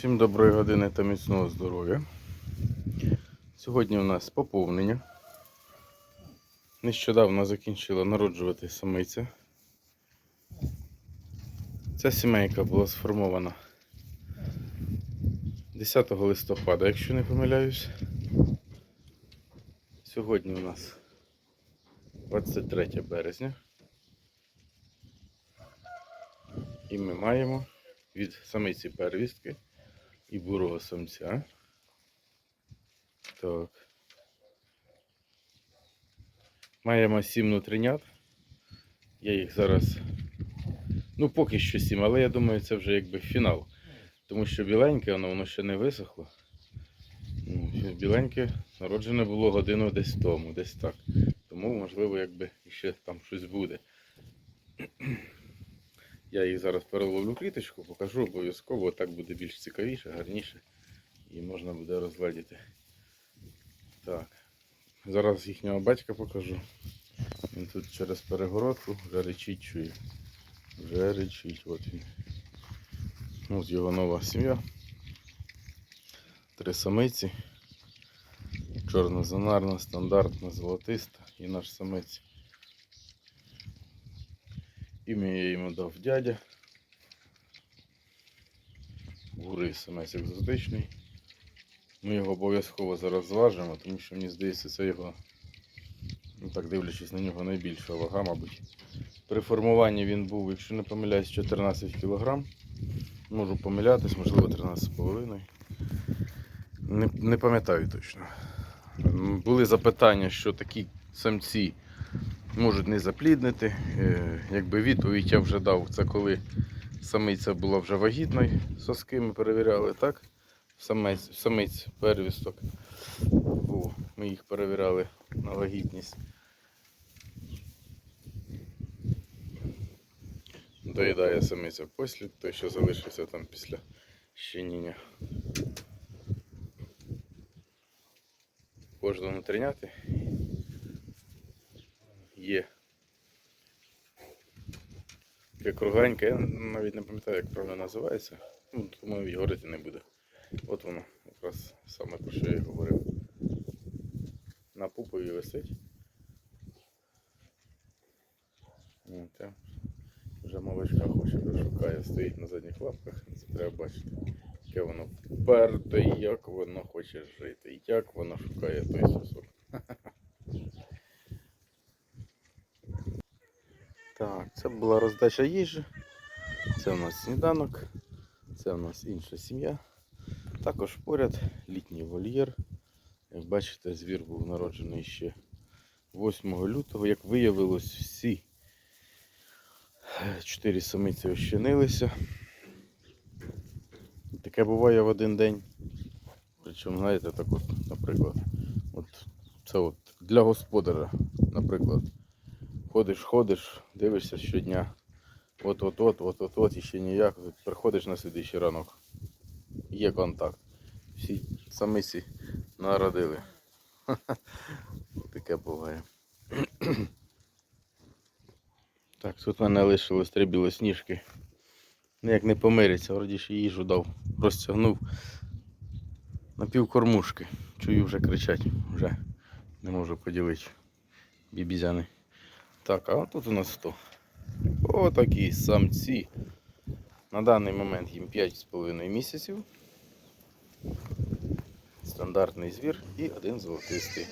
Всім доброї години та міцного здоров'я. Сьогодні у нас поповнення. Нещодавно закінчила народжувати самиця. Ця сімейка була сформована 10 листопада, якщо не помиляюсь. Сьогодні у нас 23 березня. І ми маємо від самиці первістки і бурого самця. Так. Маємо сім нутринят. Я їх зараз. Ну, поки що сім, але я думаю, це вже якби фінал. Тому що біленьке, воно, воно ще не висохло. Ну, Біленьке народжене було годину десь тому, десь так. Тому, можливо, якби ще там щось буде. Я їх зараз переловлю кліточку, покажу обов'язково, так буде більш цікавіше, гарніше і можна буде розгледіти. Так. Зараз їхнього батька покажу. Він тут через перегородку вже речить чує. Вже речить, от він. Ось його нова сім'я. Три самиці. Чорнозонарна, стандартна, золотиста і наш самець. Ім'я я йому дав дядя. Гурий самець екзотичний. Ми його обов'язково зараз зважимо, тому що мені здається, це його, ну так дивлячись на нього, найбільша вага, мабуть. При формуванні він був, якщо не помиляюсь, 14 кг. Можу помилятись, можливо 13,5. Не, не пам'ятаю точно. Були запитання, що такі самці можуть не запліднити. Е, Якби відповідь я вже дав, це коли самиця була вже вагітною, соски ми перевіряли, так? Самець, самець первісток. О, ми їх перевіряли на вагітність. Доїдає самиця послід, той, що залишився там після щеніння. Кожному триняти є таке кругленьке, я навіть не пам'ятаю, як правильно називається. Ну, тому і говорити не буде. От воно, якраз саме про що я говорив. На пупові висить. Я вже молочка хоче, шукає, стоїть на задніх лапках, це треба бачити. Яке воно вперте, як воно хоче жити, як воно шукає той сосок. Так, це була роздача їжі. Це у нас сніданок, це у нас інша сім'я. Також поряд літній вольєр. Як бачите, звір був народжений ще 8 лютого. Як виявилось, всі чотири самиці ощенилися. Таке буває в один день. Причому, знаєте, так от, наприклад, от це от для господаря, наприклад. Ходиш, ходиш, дивишся щодня. От-от-от, от-от-от, ще ніяк. Приходиш на слідуючий ранок. Є контакт. Всі самиці народили. Таке буває. Так, тут в мене лишилось три білосніжки. Ніяк не помиряться, вроді ще їжу дав, розтягнув на півкормушки. Чую вже кричать, вже не можу поділити бібізяни. Так, а тут у нас хто? Отакі самці. На даний момент їм 5,5 місяців. Стандартний звір і один золотистий.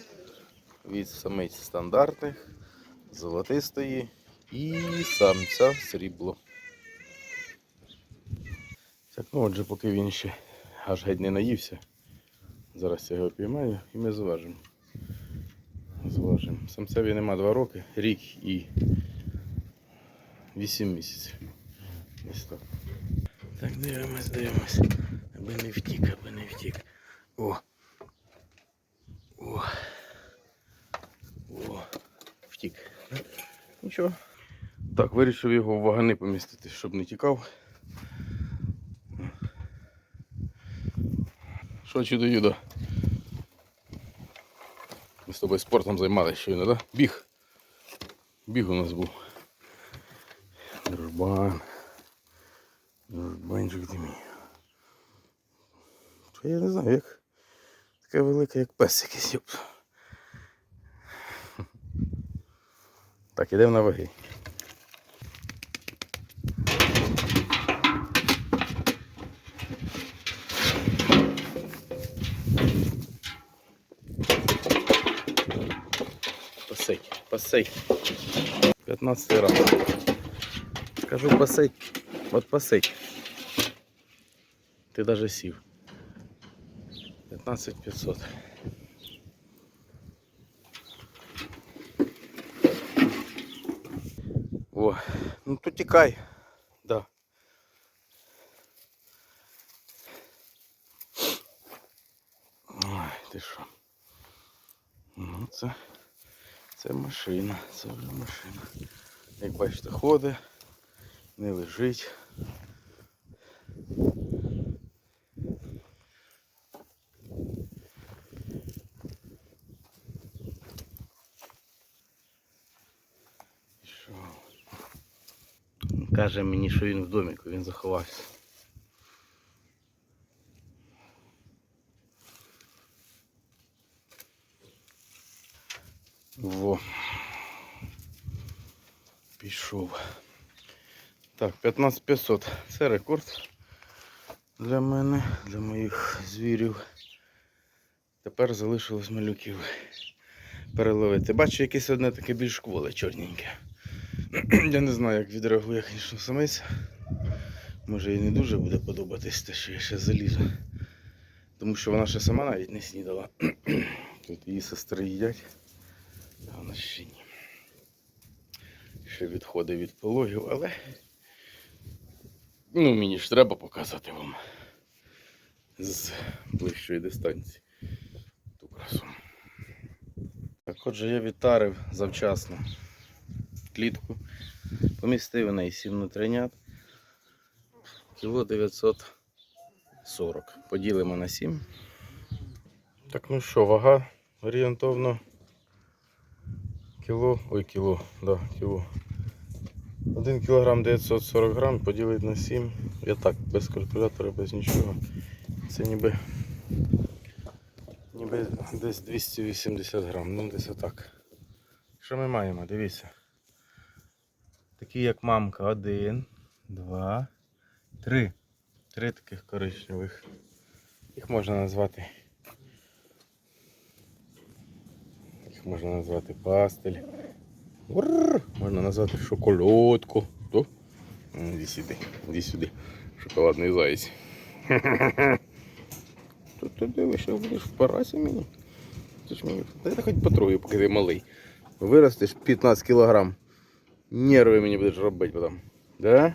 Від самиць стандартних, золотистої і самця срібло. Так, ну отже, поки він ще аж геть не наївся. Зараз я його піймаю і ми зважимо. Зважимо. Самцеві нема 2 роки, рік і 8 місяців. Ось так. Дивимось, дивимось. Аби не втік, аби не втік. О! О! О! Втік. Нічого. Так, вирішив його в вагани помістити, щоб не тікав. Що чудо юдо? Ми з тобою спортом займалися щойно, так? Біг. Біг у нас був. Дружбан. Дружбанчик ти мій. Та Я не знаю, як така велика, як пес якийсь. Так, ідемо на ваги. Пасей. 15 раз. Скажу пасей. От пасей. Ти даже сів. 15 500. О, ну то тікай. Да. Ой, ти що? Ну це, це машина, це вже машина. Як бачите, ходить, не лежить. Що? Каже мені, що він в доміку, він заховався. Во. Пішов. Так, 15500. Це рекорд для мене, для моїх звірів. Тепер залишилось малюків переловити. Бачу, якесь одне таке більш кволе, чорненьке. Я не знаю, як відреагує, звісно, самець. Може їй не дуже буде подобатись те, що я ще залізу. Тому що вона ще сама навіть не снідала. Тут її сестри їдять, вона ще ні. Ще відходить від пологів, але ну, мені ж треба показати вам з ближчої дистанції ту красу. Так отже, я відтарив завчасно клітку. Помістив у неї 7 внутрінят. Кіло 940. Поділимо на 7. Так, ну що, вага орієнтовно. Кіло, ой, кіло, да, кіло. 1 кілограм 940 грам поділити на 7. Я так, без калькулятора, без нічого. Це ніби, ніби десь 280 грам, ну десь отак. Що ми маємо? Дивіться. Такі як мамка. Один, два, три. Три таких коричневих. Їх можна назвати. Їх можна назвати пастель. Урр, можна назвати шоколадку. То? Іди сюди, іди сюди. Шоколадний заяць. Тут ти дивишся, будеш. Ти ж мені. Дай хоч по троє, поки ти малий. Виростеш 15 кілограм. Нерви мені будеш робити потім. Да?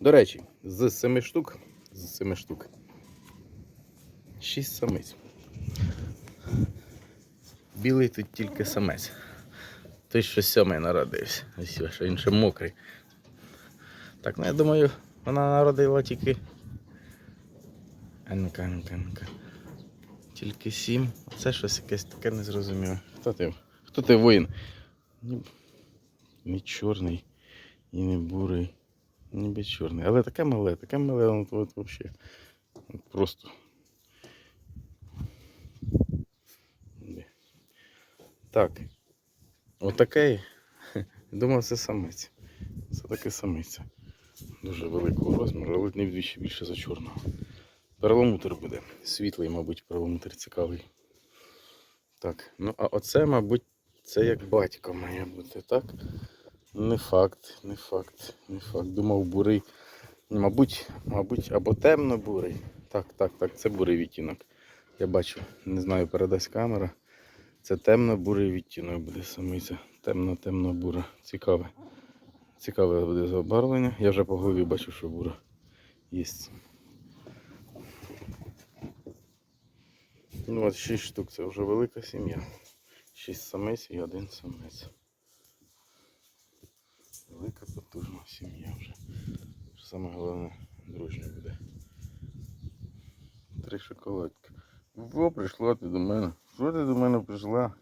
До речі, з 7 штук, з 7 штук. 6 самиць. Білий тут тільки самець. Той, що сьомий народився. Ось що він ще мокрий. Так, ну я думаю, вона народила тільки. Анка, анка, анка. Тільки сім. Це щось якесь таке незрозуміле. Хто ти? Хто ти воїн? Ні, не чорний і не бурий. Ніби чорний. Але таке мале, таке мале, от, от взагалі. Просто. Так. Отакий. Думав, це самець. Це таке самиця. Дуже великого розміру, але не вдвічі більше за чорного. Перламутр буде. Світлий, мабуть, перламутр цікавий. Так, ну а оце, мабуть, це як батько має бути, так? Не факт, не факт, не факт. Думав бурий. Мабуть, мабуть, або темно-бурий. Так, так, так, це бурий відтінок. Я бачу, не знаю, передасть камера. Це темно-бурий відтінок буде самиця. Темно-темно-бура. Цікаве. Цікаве буде забарвлення. Я вже по голові бачу, що бура є. Ну, от 6 штук це вже велика сім'я. 6 самець і один самець. Велика потужна сім'я вже. Саме головне, дружня буде. Три шоколадки. Во, прийшла ти до мене. Що ти до мене прийшла?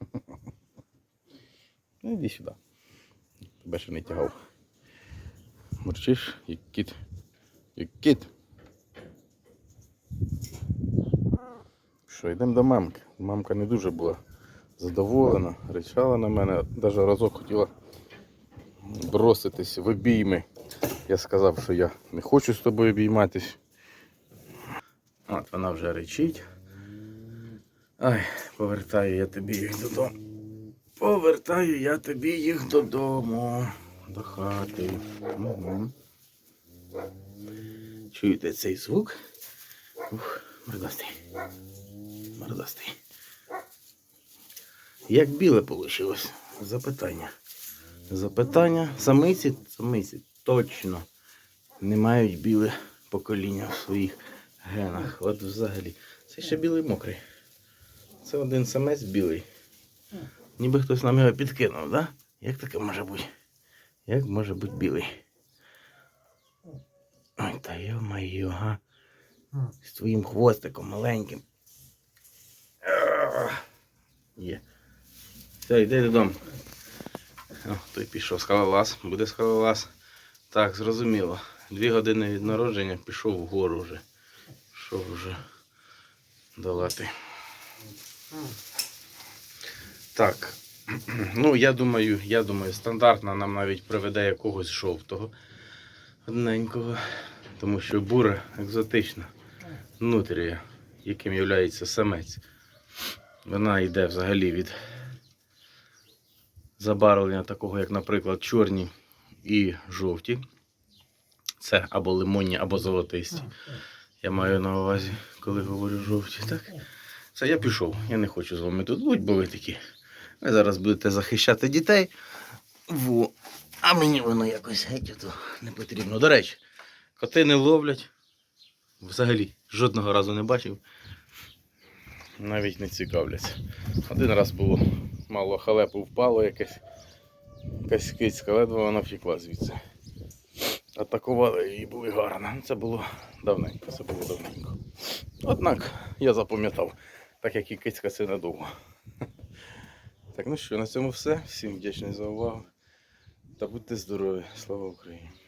Ну іди сюди. Тебе ще не тягав. Мурчиш, як кіт. Як кіт. що, йдемо до мамки. Мамка не дуже була задоволена, ричала на мене, навіть разок хотіла броситись в обійми. Я сказав, що я не хочу з тобою обійматись. От вона вже речить. Ай, повертаю я тобі їх додому. Повертаю я тобі їх додому. До хати. Угу. Чуєте цей звук? Ух, мордастий. Мордастий. Як біле вийшло? Запитання. Запитання. Самиці, самиці точно не мають біле покоління в своїх генах. От взагалі. Це ще білий мокрий. Це один самець білий. Ніби хтось нам його підкинув, да? Як таке може бути? Як може бути білий? Ой, та йо-моє, га. З твоїм хвостиком маленьким. Є. Все, йди додому. О, той пішов скалолаз, буде скалолаз. Так, зрозуміло. Дві години від народження пішов вгору вже. Пішов вже долати. Так. Ну, я думаю, я думаю, стандартно нам навіть приведе якогось жовтого одненького. Тому що бура екзотична. Нутрія, яким є самець. Вона йде взагалі від забарвлення такого, як, наприклад, чорні і жовті. Це або лимонні, або золотисті. Я маю на увазі, коли говорю жовті. Так? Це я пішов. Я не хочу з вами тут бути, бо ви такі. Ви зараз будете захищати дітей. Во. А мені воно якось геть не потрібно. До речі, коти не ловлять. Взагалі, жодного разу не бачив. Навіть не цікавляться. Один раз було мало халепу впало якесь. Якась кицька, ледве вона втекла звідси. Атакували її були гарно. Це було давненько, це було давненько. Однак я запам'ятав, так як і кицька це надовго. Так, ну що, на цьому все. Всім вдячний за увагу. Та будьте здорові. Слава Україні!